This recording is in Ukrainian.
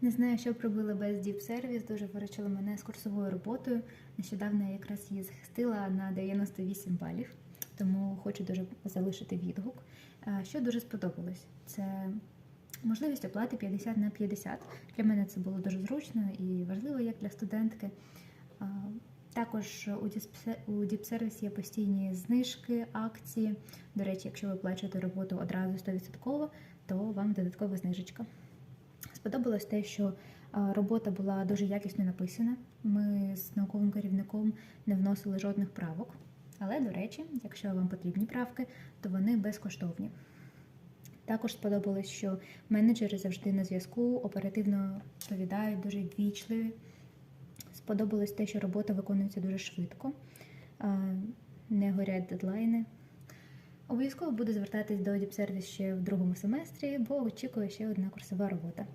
Не знаю, що б робила без Service, дуже виручила мене з курсовою роботою. Нещодавно я якраз її захистила на 98 балів, тому хочу дуже залишити відгук. Що дуже сподобалось, це можливість оплати 50 на 50. Для мене це було дуже зручно і важливо як для студентки. Також у Service є постійні знижки, акції. До речі, якщо ви оплачуєте роботу одразу 100%, то вам додаткова знижечка. Сподобалось те, що робота була дуже якісно написана. Ми з науковим керівником не вносили жодних правок. Але, до речі, якщо вам потрібні правки, то вони безкоштовні. Також сподобалось, що менеджери завжди на зв'язку, оперативно відповідають, дуже ввічливі. Сподобалось те, що робота виконується дуже швидко, не горять дедлайни. Обов'язково буду звертатись до Service ще в другому семестрі, бо очікує ще одна курсова робота.